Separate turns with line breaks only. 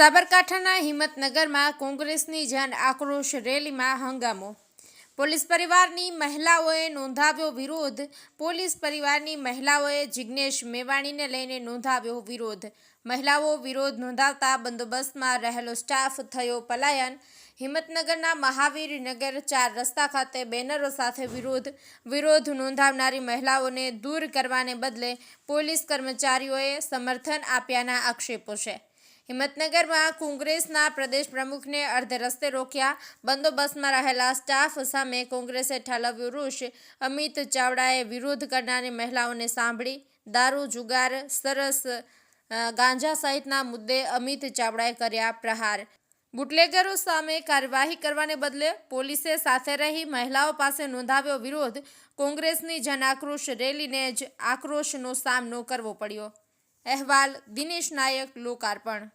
સાબરકાંઠાના હિંમતનગરમાં કોંગ્રેસની જન આક્રોશ રેલીમાં હંગામો. પોલીસ પરિવારની મહિલાઓએ નોંધાવ્યો વિરોધ. પોલીસ પરિવારની મહિલાઓએ જિગ્નેશ મેવાણીને લઈને નોંધાવ્યો વિરોધ. મહિલાઓ વિરોધ નોંધાવતા બંદોબસ્તમાં રહેલો સ્ટાફ થયો પલાયન. હિંમતનગરના મહાવીરનગર ચાર રસ્તા ખાતે બેનરો સાથે વિરોધ. વિરોધ નોંધાવનારી મહિલાઓને દૂર કરવાને બદલે પોલીસ કર્મચારીઓએ સમર્થન આપ્યાના આક્ષેપો છે. હિંમતનગરમાં કોંગ્રેસના પ્રદેશ પ્રમુખને અર્ધ રસ્તે રોક્યા. બંદોબસ્તમાં રહેલા સ્ટાફ સામે કોંગ્રેસે ઠાલવ્યું રૂષ અમિત ચાવડાએ વિરોધ કરનારી મહિલાઓને સાંભળી દારૂ, જુગાર, સરસ ગાંજા સહિતના મુદ્દે અમિત ચાવડાએ કર્યા પ્રહાર. બુટલેગરો સામે કાર્યવાહી કરવાને બદલે પોલીસે સાથે રહી મહિલાઓ પાસે નોંધાવ્યો વિરોધ. કોંગ્રેસની જનાક્રોશ રેલીને જ આક્રોશનો સામનો કરવો પડ્યો. અહેવાલ દિનેશ નાયક લોકાર્પણ